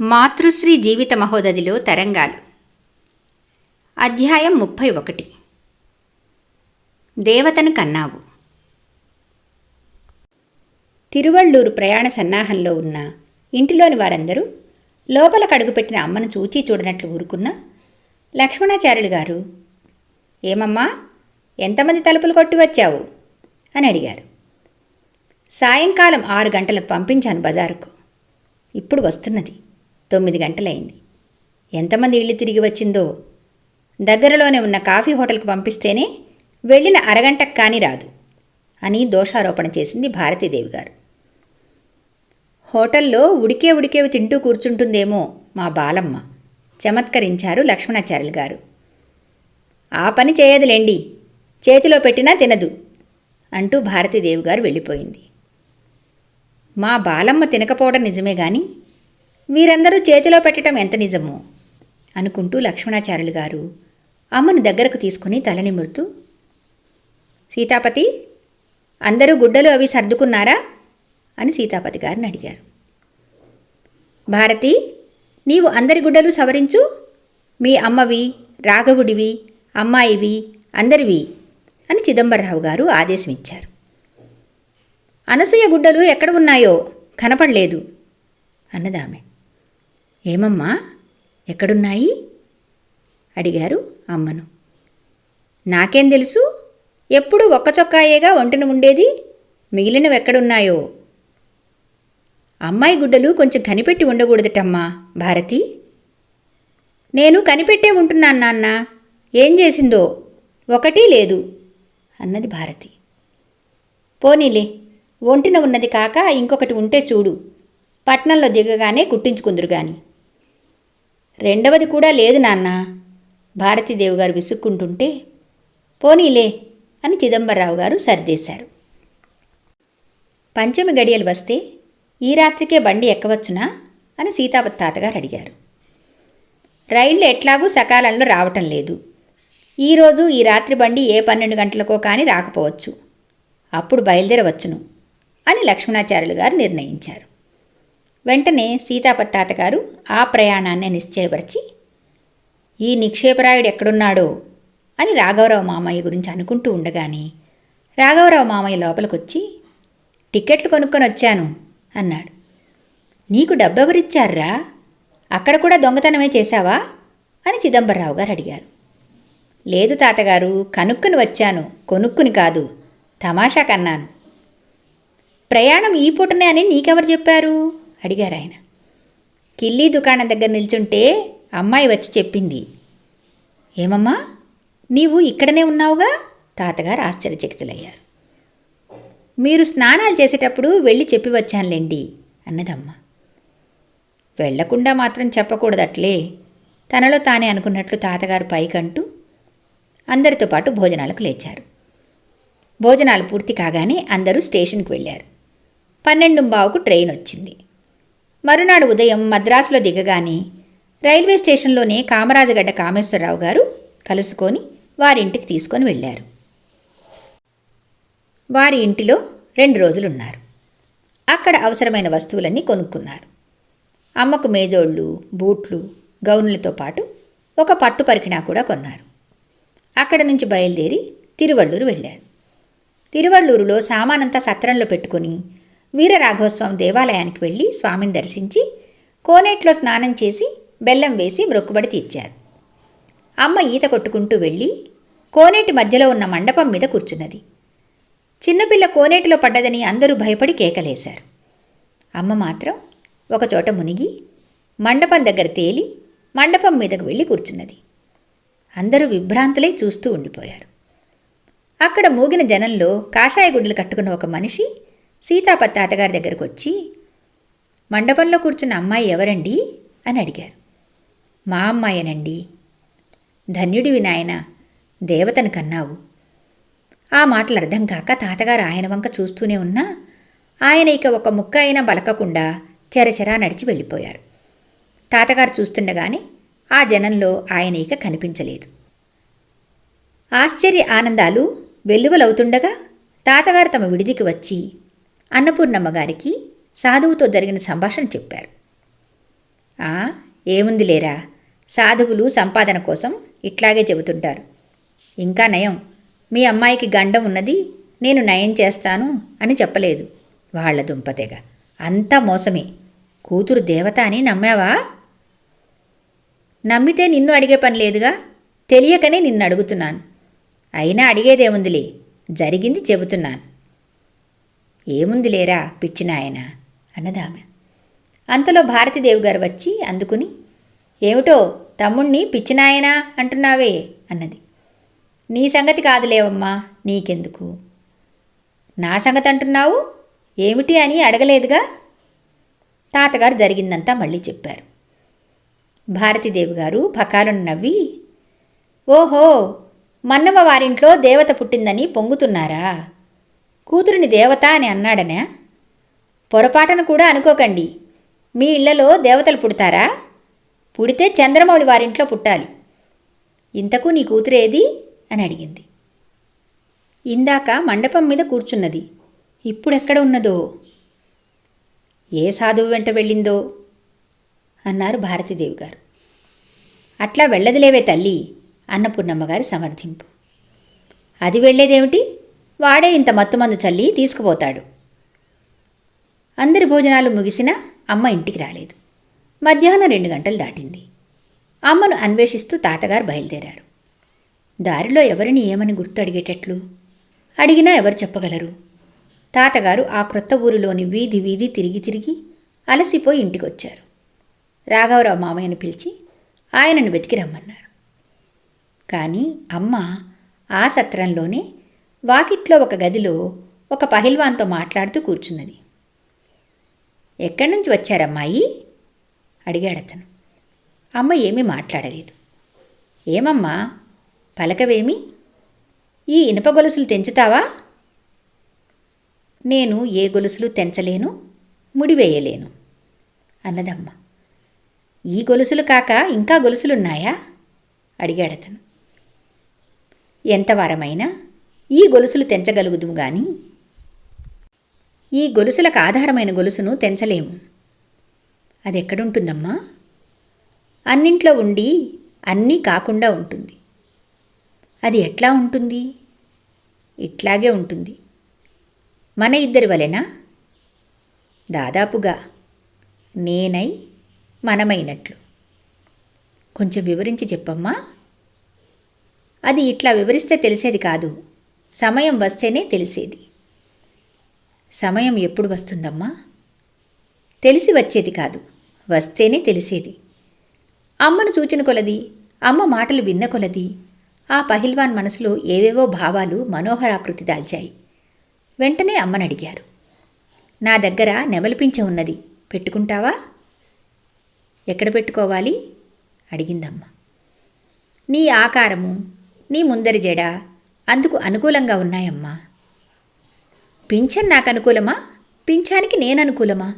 మాతృశ్రీ జీవిత మహోదధిలో తరంగాలు. అధ్యాయం ముప్పై ఒకటి. దేవతను కన్నావు. తిరువళ్ళూరు ప్రయాణ సన్నాహంలో ఉన్న ఇంటిలోని వారందరూ లోపల కడుగుపెట్టిన అమ్మను చూచి చూడనట్లు ఊరుకున్న లక్ష్మణాచార్యులు గారు ఏమమ్మా ఎంతమంది తలుపులు కొట్టి వచ్చావు? అని అడిగారు. సాయంకాలం ఆరు గంటలకు పంపించాను బజారుకు. ఇప్పుడు వస్తున్నది. తొమ్మిది గంటలైంది. ఎంతమంది ఇల్లు తిరిగి వచ్చిందో? దగ్గరలోనే ఉన్న కాఫీ హోటల్కి పంపిస్తేనే వెళ్ళిన అరగంటకు కానీ రాదు అని దోషారోపణ చేసింది భారతీదేవి గారు. హోటల్లో ఉడికే ఉడికేవి తింటూ కూర్చుంటుందేమో మా బాలమ్మ చమత్కరించారు లక్ష్మణాచార్యులు గారు. ఆ పని చేయదులేండి చేతిలో పెట్టినా తినదు అంటూ భారతీదేవి గారు వెళ్ళిపోయింది. మా బాలమ్మ తినకపోవడం నిజమే కానీ వీరందరూ చేతిలో పెట్టడం ఎంత నిజమో అనుకుంటూ లక్ష్మణాచార్యులు గారు అమ్మను దగ్గరకు తీసుకుని తలనిమురుతూ సీతాపతి అందరూ గుడ్డలు అవి సర్దుకున్నారా? అని సీతాపతి గారిని అడిగారు. భారతి నీవు అందరి గుడ్డలు సవరించు. మీ అమ్మవి రాఘవుడివి అమ్మాయివి అందరివి అని చిదంబరరావు గారు ఆదేశం ఇచ్చారు అనసూయ గుడ్డలు ఎక్కడ ఉన్నాయో కనపడలేదు అన్నదామె. ఏమమ్మా? ఎక్కడున్నాయి? అడిగారు అమ్మను. నాకేం తెలుసు? ఎప్పుడు ఒక్క చొక్కాయేగా ఒంటిన ఉండేది? మిగిలినవి ఎక్కడున్నాయో? అమ్మాయి గుడ్డలు కొంచెం కనిపెట్టి ఉండకూడదటమ్మా భారతి. నేను కనిపెట్టే ఉంటున్నాను నాన్న. ఏం చేసిందో? ఒకటి లేదు అన్నది భారతి. పోనీలే ఒంటిన ఉన్నది కాక ఇంకొకటి ఉంటే చూడు. పట్నంలో దిగగానే కుట్టించుకుందురు గాని. రెండవది కూడా లేదు నాన్న. భారతీదేవి గారు విసుక్కుంటుంటే పోనీలే అని చిదంబరరావు గారు సర్దేశారు. పంచమి గడియలు వస్తే ఈ రాత్రికే బండి ఎక్కవచ్చునా అని సీతాపతి తాతగారు అడిగారు. రైళ్ళు ఎట్లాగూ సకాలంలో రావటం లేదు. ఈరోజు ఈ రాత్రి బండి ఏ పన్నెండు గంటలకో కానీ రాకపోవచ్చు. అప్పుడు బయలుదేరవచ్చును అని లక్ష్మణాచార్యులు గారు నిర్ణయించారు. వెంటనే సీతాపతి తాతగారు ఆ ప్రయాణాన్ని నిశ్చయపరిచి ఈ నిక్షేపరాయుడు ఎక్కడున్నాడో? అని రాఘవరావు మామయ్య గురించి అనుకుంటూ ఉండగానే రాఘవరావు మామయ్య లోపలికొచ్చి టికెట్లు కొనుక్కొని వచ్చాను అన్నాడు. నీకు డబ్బెవరిచ్చారా అక్కడ కూడా దొంగతనమే చేశావా? అని చిదంబరరావు గారు అడిగారు. లేదు తాతగారు కనుక్కుని వచ్చాను. కొనుక్కుని కాదు తమాషా కన్నాను. ప్రయాణం ఈ పూటనే అని నీకెవరు చెప్పారు? అడిగారు ఆయన కిల్లీ దుకాణం దగ్గర నిల్చుంటే అమ్మాయి వచ్చి చెప్పింది ఏమమ్మా నీవు ఇక్కడనే ఉన్నావుగా? తాతగారు ఆశ్చర్యచకితులయ్యారు. మీరు స్నానాలు చేసేటప్పుడు వెళ్ళి చెప్పి వచ్చానులేండి అన్నదమ్మ. వెళ్ళకుండా మాత్రం చెప్పకూడదట్లే తనలో తానే అనుకున్నట్లు తాతగారు పైకంటూ అందరితో పాటు భోజనాలకు లేచారు. భోజనాలు పూర్తి కాగానే అందరూ స్టేషన్కి వెళ్ళారు. పన్నెండు బావుకు ట్రైన్ వచ్చింది మరునాడు ఉదయం మద్రాసులో దిగగానే రైల్వే స్టేషన్లోనే కామరాజగడ్డ కామేశ్వరరావు గారు కలుసుకొని వారింటికి తీసుకొని వెళ్ళారు. వారి ఇంటిలో రెండు రోజులున్నారు. అక్కడ అవసరమైన వస్తువులన్నీ కొనుక్కున్నారు. అమ్మకు మేజోళ్ళు బూట్లు గౌన్లతో పాటు ఒక పట్టు పరికిణా కూడా కొన్నారు. అక్కడ నుంచి బయలుదేరి తిరువళ్ళూరు వెళ్ళారు. తిరువళ్ళూరులో సామానంతా సత్రంలో పెట్టుకుని వీరరాఘవస్వామి దేవాలయానికి వెళ్ళి స్వామిని దర్శించి కోనేట్లో స్నానం చేసి బెల్లం వేసి మ్రొక్కుబడి తీర్చారు. అమ్మ ఈత కొట్టుకుంటూ వెళ్ళి కోనేటి మధ్యలో ఉన్న మండపం మీద కూర్చున్నది. చిన్నపిల్ల కోనేటిలో పడ్డదని అందరూ భయపడి కేకలేశారు. అమ్మ మాత్రం ఒకచోట మునిగి మండపం దగ్గర తేలి మండపం మీదకు వెళ్ళి కూర్చున్నది. అందరూ విభ్రాంతులై చూస్తూ ఉండిపోయారు. అక్కడ మూగిన జనంలో కాషాయ గుడ్లు కట్టుకున్న ఒక మనిషి సీతాపతి తాతగారి దగ్గరకు వచ్చి మండపంలో కూర్చున్న అమ్మాయి ఎవరండి? అని అడిగారు. మా అమ్మాయేనండి. ధన్యుడివి నాయన దేవతను కన్నావు. ఆ మాటలు అర్థం కాక తాతగారు ఆయన వంక చూస్తూనే ఉన్నా ఆయన ఇక ఒక ముక్క అయినా బలకకుండా చెరచెరా నడిచి వెళ్ళిపోయారు. తాతగారు చూస్తుండగానే ఆ జనంలో ఆయన ఇక కనిపించలేదు. ఆశ్చర్య ఆనందాలు వెల్లువలవుతుండగా తాతగారు తమ విడిదికి వచ్చి అన్నపూర్ణమ్మ గారికి సాధువుతో జరిగిన సంభాషణ చెప్పారు. ఆ ఏముంది లేరా సాధువులు సంపాదన కోసం ఇట్లాగే చెబుతుంటారు. ఇంకా నయం. మీ అమ్మాయికి గండం ఉన్నది నేను నయం చేస్తాను అని చెప్పలేదు. వాళ్ళ దుంపతెగ అంతా మోసమే. కూతురు దేవత అని నమ్మావా? నమ్మితే నిన్ను అడిగే పని లేదుగా? తెలియకనే నిన్ను అడుగుతున్నాను. అయినా అడిగేదేముందిలే? జరిగింది చెబుతున్నాను. ఏముంది లేరా పిచ్చినాయన? అన్నదామె. అంతలో భారతీదేవి గారు వచ్చి అందుకుని ఏమిటో తమ్ముణ్ణి పిచ్చినాయనా అంటున్నావే? అన్నది. నీ సంగతి కాదులేవమ్మా నీకెందుకు? నా సంగతి అంటున్నావు? ఏమిటి అని అడగలేదుగా? తాతగారు జరిగిందంతా మళ్ళీ చెప్పారు. భారతీదేవి గారు పకాలను నవ్వి ఓహో మన్నమ్మ వారింట్లో దేవత పుట్టిందని పొంగుతున్నారా? కూతురిని దేవత అని అన్నాడనే? పొరపాటను కూడా అనుకోకండి. మీ ఇళ్ళలో దేవతలు పుడతారా? పుడితే చంద్రమౌళి వారింట్లో పుట్టాలి. ఇంతకు నీ కూతురేది అని అడిగింది. ఇందాక మండపం మీద కూర్చున్నది. ఇప్పుడెక్కడ ఉన్నదో? ఏ సాధువు వెంట వెళ్ళిందో? అన్నారు భారతీదేవి గారు అట్లా వెళ్ళదిలేవే తల్లి అన్నపూర్ణమ్మగారి సమర్థింపు. అది వెళ్ళేదేమిటి? వాడే ఇంత మత్తుమందు చల్లి తీసుకుపోతాడు. అందరి భోజనాలు ముగిసినా అమ్మ ఇంటికి రాలేదు. మధ్యాహ్నం రెండు గంటలు దాటింది. అమ్మను అన్వేషిస్తూ తాతగారు బయలుదేరారు. దారిలో ఎవరిని ఏమని గుర్తు అడిగేటట్లు? అడిగినా ఎవరు చెప్పగలరు? తాతగారు ఆ క్రొత్త ఊరిలోని వీధి వీధి తిరిగి తిరిగి అలసిపోయి ఇంటికొచ్చారు. రాఘవరావు మామయ్యను పిలిచి ఆయనను వెతికి రమ్మన్నారు. కానీ అమ్మ ఆ సత్రంలోనే వాకిట్లో ఒక గదిలో ఒక పహిల్వాన్తో మాట్లాడుతూ కూర్చున్నది. ఎక్కడి నుంచి వచ్చారమ్మాయి? అడిగాడతను. అమ్మ ఏమీ మాట్లాడలేదు. ఏమమ్మా పలకవేమి? ఈ ఇనుప గొలుసులు తెంచుతావా? నేను ఏ గొలుసులు తెంచలేను ముడివేయలేను అన్నదమ్మ. ఈ గొలుసులు కాక ఇంకా గొలుసులున్నాయా? అడిగాడతను. ఎంత వారమైనా? ఈ గొలుసులు తెంచగలుగుదుము గాని ఈ గొలుసులకు ఆధారమైన గొలుసును తెంచలేము. అది ఎక్కడుంటుందమ్మా అన్నింట్లో ఉండి అన్నీ కాకుండా ఉంటుంది. అది ఎట్లా ఉంటుంది? ఇట్లాగే ఉంటుంది. మన ఇద్దరి వలెనా? దాదాపుగా నేనై మనమైనట్లు. కొంచెం వివరించి చెప్పమ్మా. అది ఇట్లా వివరిస్తే తెలిసేది కాదు. సమయం వస్తేనే తెలిసేది. సమయం ఎప్పుడు వస్తుందమ్మా? తెలిసి వచ్చేది కాదు. వస్తేనే తెలిసేది. అమ్మను చూచిన కొలది అమ్మ మాటలు విన్న కొలది ఆ పహిల్వాన్ మనసులో ఏవేవో భావాలు మనోహరాకృతి దాల్చాయి. వెంటనే అమ్మని అడిగారు. నా దగ్గర నెమలిపించ ఉన్నది పెట్టుకుంటావా? ఎక్కడ పెట్టుకోవాలి? అడిగిందమ్మ. నీ ఆకారము నీ ముందరి జడ అందుకు అనుకూలంగా ఉన్నాయమ్మా. పింఛన్ నాకు అనుకూలమా పింఛానికి నేను అనుకూలమా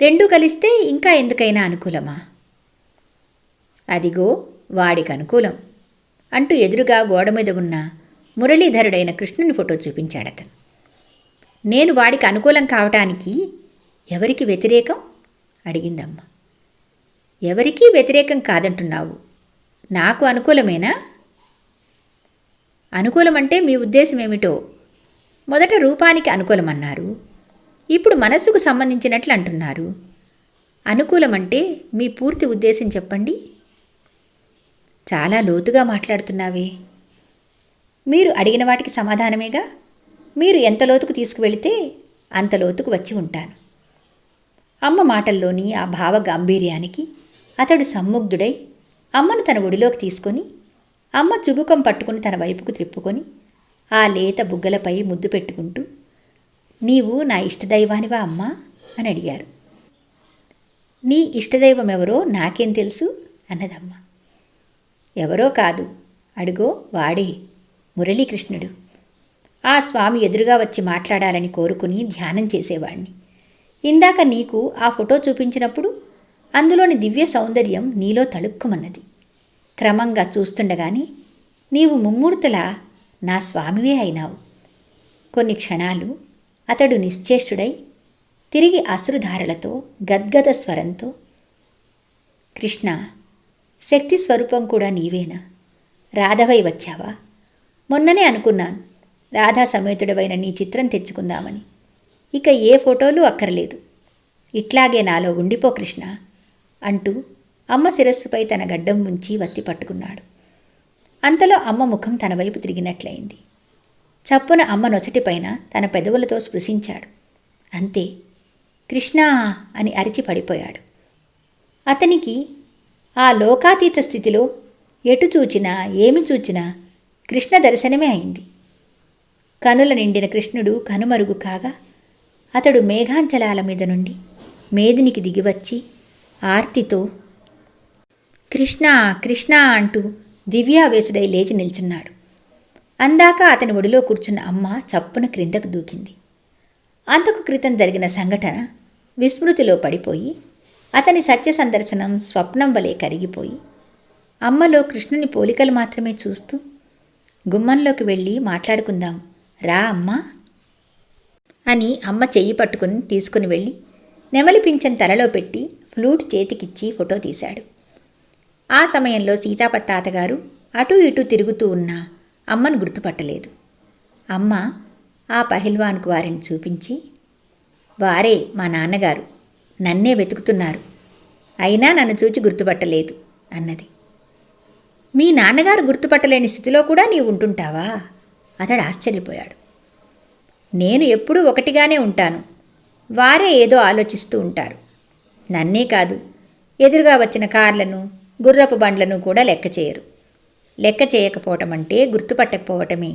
రెండూ కలిస్తే ఇంకా ఎందుకైనా అనుకూలమా? అదిగో వాడికి అనుకూలం అంటూ ఎదురుగా గోడ మీద ఉన్న మురళీధరుడైన కృష్ణుని ఫోటో చూపించాడతను నేను వాడికి అనుకూలం కావటానికి ఎవరికి వ్యతిరేకం? అడిగిందమ్మ. ఎవరికీ వ్యతిరేకం కాదంటున్నావు. నాకు అనుకూలమేనా? అనుకూలమంటే మీ ఉద్దేశం ఏమిటో మొదట రూపానికి అనుకూలమన్నారు. ఇప్పుడు మనస్సుకు సంబంధించినట్లు అంటున్నారు. అనుకూలమంటే మీ పూర్తి ఉద్దేశం చెప్పండి. చాలా లోతుగా మాట్లాడుతున్నావే. మీరు అడిగిన వాటికి సమాధానమేగా? మీరు ఎంత లోతుకు తీసుకువెళితే అంత లోతుకు వచ్చి ఉంటాను. అమ్మ మాటల్లోని ఆ భావ గాంభీర్యానికి అతడు సమ్ముగ్ధుడై అమ్మను తన ఒడిలోకి తీసుకొని అమ్మ చుబుకం పట్టుకుని తన వైపుకు త్రిప్పుకొని ఆ లేత బుగ్గలపై ముద్దు పెట్టుకుంటూ నీవు నా ఇష్టదైవానివా అమ్మా? అని అడిగారు. నీ ఇష్టదైవం ఎవరో నాకేం తెలుసు? అన్నదమ్మ. ఎవరో కాదు. అడుగో వాడే మురళీకృష్ణుడు. ఆ స్వామి ఎదురుగా వచ్చి మాట్లాడాలని కోరుకుని ధ్యానం చేసేవాణ్ణి. ఇందాక నీకు ఆ ఫోటో చూపించినప్పుడు అందులోని దివ్య సౌందర్యం నీలో తళుక్కుమన్నది. క్రమంగా చూస్తుండగాని నీవు ముమ్మూర్తులా నా స్వామివే అయినావు. కొన్ని క్షణాలు అతడు నిశ్చేష్టుడై తిరిగి అశ్రుధారలతో గద్గద స్వరంతో కృష్ణ శక్తి స్వరూపం కూడా నీవేనా? రాధవై వచ్చావా? మొన్ననే అనుకున్నాను రాధా సమేతుడవైన నీ చిత్రం తెచ్చుకుందామని. ఇక ఏ ఫోటోలు అక్కర్లేదు. ఇట్లాగే నాలో ఉండిపో కృష్ణ అంటూ అమ్మ శిరస్సుపై తన గడ్డం ముంచి వత్తి పట్టుకున్నాడు. అంతలో అమ్మ ముఖం తన వైపు తిరిగినట్లయింది. చప్పున అమ్మ నొసటిపైన తన పెదవులతో స్పృశించాడు. అంతే కృష్ణా అని అరిచి పడిపోయాడు. అతనికి ఆ లోకాతీత స్థితిలో ఎటు చూచినా ఏమి చూచినా కృష్ణ దర్శనమే అయింది. కనుల నిండిన కృష్ణుడు కనుమరుగు కాగా అతడు మేఘాంచలాల మీద నుండి మేదినికి దిగివచ్చి ఆర్తితో కృష్ణ కృష్ణ అంటూ దివ్యావేశుడై లేచి నిల్చున్నాడు. అందాక అతని ఒడిలో కూర్చున్న అమ్మ చప్పున క్రిందకు దూకింది. అంతకు క్రితం జరిగిన సంఘటన విస్మృతిలో పడిపోయి అతని సత్య సందర్శనం స్వప్నం వలె కరిగిపోయి అమ్మలో కృష్ణుని పోలికలు మాత్రమే చూస్తూ గుమ్మంలోకి వెళ్ళి మాట్లాడుకుందాం. రా అమ్మా! అని అమ్మ చెయ్యి పట్టుకుని తీసుకుని వెళ్ళి నెమలి పింఛన్ తలలో పెట్టి ఫ్లూట్ చేతికిచ్చి ఫోటో తీశాడు. ఆ సమయంలో సీతాపత్తాతగారు అటూ ఇటూ తిరుగుతూ ఉన్న అమ్మను గుర్తుపట్టలేదు. అమ్మ ఆ పహిల్వాన్కు వారిని చూపించి వారే మా నాన్నగారు నన్నే వెతుకుతున్నారు. అయినా నన్ను చూచి గుర్తుపట్టలేదు అన్నది. మీ నాన్నగారు గుర్తుపట్టలేని స్థితిలో కూడా నీవు ఉంటుంటావా? అతడు ఆశ్చర్యపోయాడు. నేను ఎప్పుడూ ఒకటిగానే ఉంటాను. వారే ఏదో ఆలోచిస్తూ ఉంటారు. నన్నే కాదు ఎదురుగా వచ్చిన కార్లను గుర్రపు బండ్లను కూడా లెక్క చేయరు. లెక్క చేయకపోవటం అంటే గుర్తుపట్టకపోవటమే.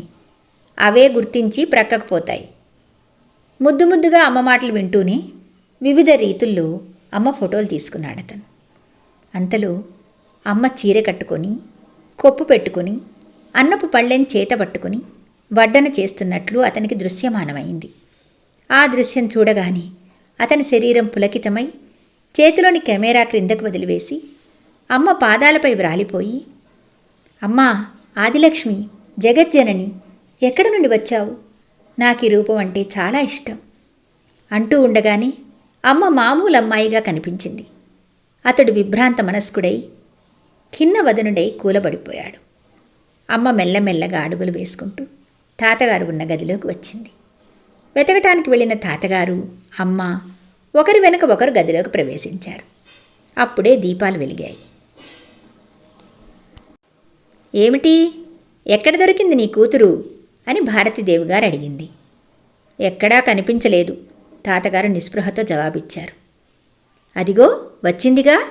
అవే గుర్తించి ప్రక్కకు పోతాయి ముద్దు ముద్దుగా అమ్మ మాటలు వింటూనే వివిధ రీతుల్లో అమ్మ ఫోటోలు తీసుకున్నాడు అతను అంతలో అమ్మ చీర కట్టుకొని కొప్పు పెట్టుకొని అన్నపు పళ్ళెని చేత పట్టుకుని వడ్డన చేస్తున్నట్లు అతనికి దృశ్యమానమైంది. ఆ దృశ్యం చూడగానే అతని శరీరం పులకితమై చేతిలోని కెమెరా క్రిందకు వదిలివేసి అమ్మ పాదాలపై వ్రాలిపోయి అమ్మా ఆదిలక్ష్మి జగజ్జనని ఎక్కడి నుండి వచ్చావు? నాకు ఈ రూపం అంటే చాలా ఇష్టం అంటూ ఉండగానే అమ్మ మామూలు అమ్మాయిగా కనిపించింది. అతడు విభ్రాంత మనస్కుడై ఖిన్న వదనుడై కూలబడిపోయాడు. అమ్మ మెల్లమెల్లగా అడుగులు వేసుకుంటూ తాతగారు ఉన్న గదిలోకి వచ్చింది. వెతకటానికి వెళ్ళిన తాతగారు అమ్మ ఒకరి వెనుక ఒకరు గదిలోకి ప్రవేశించారు. అప్పుడే దీపాలు వెలిగాయి. ఏమిటి? ఎక్కడ దొరికింది నీ కూతురు? అని భారతీదేవి గారు అడిగింది. ఎక్కడా కనిపించలేదు. తాతగారు నిస్పృహతో జవాబిచ్చారు. అదిగో వచ్చిందిగా?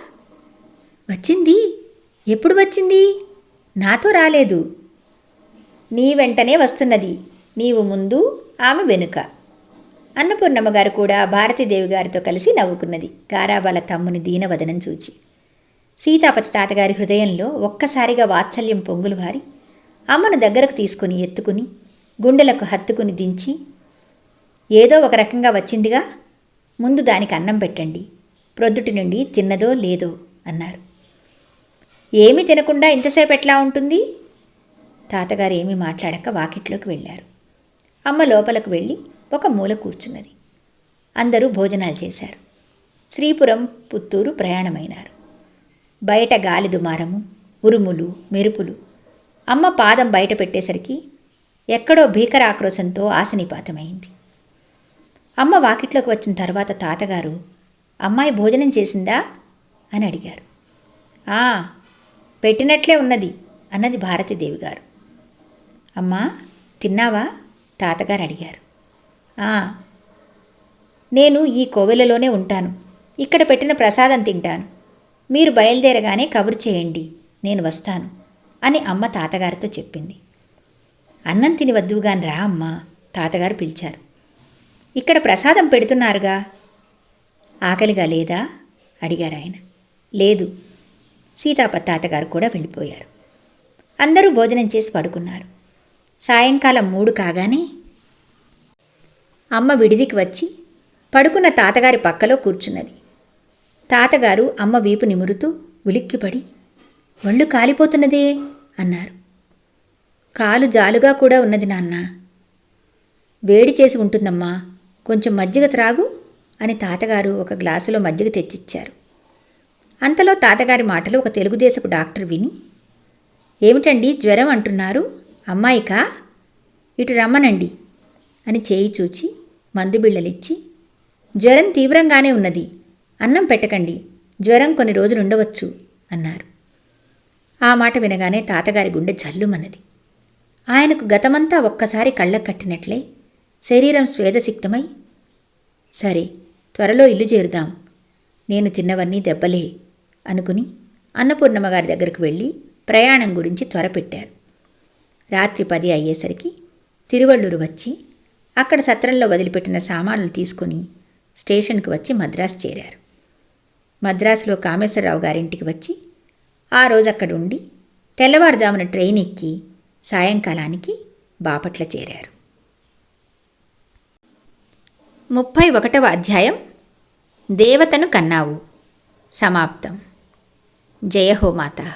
వచ్చింది. ఎప్పుడు వచ్చింది? నాతో రాలేదు. నీ వెంటనే వస్తున్నది. నీవు ముందు ఆమె వెనుక. అన్నపూర్ణమ్మ గారు కూడా భారతీదేవి గారితో కలిసి నవ్వుకున్నది. గారాబాల తమ్ముని దీనవదనం చూచి. సీతాపతి తాతగారి హృదయంలో ఒక్కసారిగా వాత్సల్యం పొంగులు వారి. అమ్మను దగ్గరకు తీసుకుని ఎత్తుకుని గుండెలకు హత్తుకుని దించి ఏదో ఒక రకంగా వచ్చిందిగా ముందు దానికి అన్నం పెట్టండి ప్రొద్దుటి నుండి తిన్నదో లేదో అన్నారు. ఏమీ తినకుండా ఇంతసేపు ఎట్లా ఉంటుంది? తాతగారు ఏమీ మాట్లాడక వాకిట్లోకి వెళ్ళారు. అమ్మ లోపలకు వెళ్ళి ఒక మూల కూర్చున్నది. అందరూ భోజనాలు చేశారు. శ్రీపురం పుత్తూరు ప్రయాణమైనారు. బయట గాలి దుమారము ఉరుములు మెరుపులు. అమ్మ పాదం బయట పెట్టేసరికి ఎక్కడో భీకర ఆక్రోశంతో ఆశనిపాతమైంది. అమ్మ వాకిట్లోకి వచ్చిన తర్వాత తాతగారు అమ్మాయి భోజనం చేసిందా? అని అడిగారు. ఆ పెట్టినట్లే ఉన్నది అన్నది భారతీదేవి గారు అమ్మా తిన్నావా? తాతగారు అడిగారు. "ఆ, నేను ఈ కోవెలలోనే ఉంటాను. ఇక్కడ పెట్టిన ప్రసాదం తింటాను. మీరు బయలుదేరగానే కబురు చేయండి నేను వస్తాను అని అమ్మ తాతగారితో చెప్పింది. అన్నం తిని వద్దుగాని రా అమ్మ తాతగారు పిలిచారు. ఇక్కడ ప్రసాదం పెడుతున్నారుగా? ఆకలిగా లేదా? అడిగారు ఆయన. లేదు సీతాపత్ తాతగారు కూడా వెళ్ళిపోయారు. అందరూ భోజనం చేసి పడుకున్నారు. సాయంకాలం మూడు కాగానే అమ్మ విడిదికి వచ్చి పడుకున్న తాతగారి పక్కలో కూర్చున్నది. తాతగారు అమ్మ వీపు నిమురుతూ ఉలిక్కిపడి ఒళ్ళు కాలిపోతున్నదే అన్నారు. కాలు జాలుగా కూడా ఉన్నది నాన్న. వేడి చేసి ఉంటుందమ్మా. కొంచెం మజ్జిగ త్రాగు అని తాతగారు ఒక గ్లాసులో మజ్జిగ తెచ్చిచ్చారు. అంతలో తాతగారి మాటలు ఒక తెలుగుదేశపు డాక్టర్ విని ఏమిటండి జ్వరం అంటున్నారు? అమ్మాయికా? ఇటు రమ్మనండి అని చేయి చూచి మందు బిళ్ళలిచ్చి జ్వరం తీవ్రంగానే ఉన్నది. అన్నం పెట్టకండి జ్వరం కొన్ని రోజులు ఉండవచ్చు అన్నారు. ఆ మాట వినగానే తాతగారి గుండె జల్లుమన్నది. ఆయనకు గతమంతా ఒక్కసారి కళ్ళకు కట్టినట్లే శరీరం స్వేదసిక్తమై సరే త్వరలో ఇల్లు చేరుదాం నేను తిన్నవన్నీ దెబ్బలే అనుకుని అన్నపూర్ణమ్మ గారి దగ్గరకు వెళ్ళి ప్రయాణం గురించి త్వరపెట్టారు. రాత్రి పది అయ్యేసరికి తిరువళ్ళూరు వచ్చి అక్కడ సత్రంలో వదిలిపెట్టిన సామాన్లు తీసుకుని స్టేషన్కి వచ్చి మద్రాసు చేరారు. మద్రాసులో కామేశ్వరరావు గారింటికి వచ్చి ఆ రోజు అక్కడ ఉండి తెల్లవారుజామున ట్రైన్ ఎక్కి సాయంకాలానికి బాపట్ల చేరారు. ముప్పై ఒకటవ అధ్యాయం దేవతను కన్నావు. సమాప్తం. జయహోమాత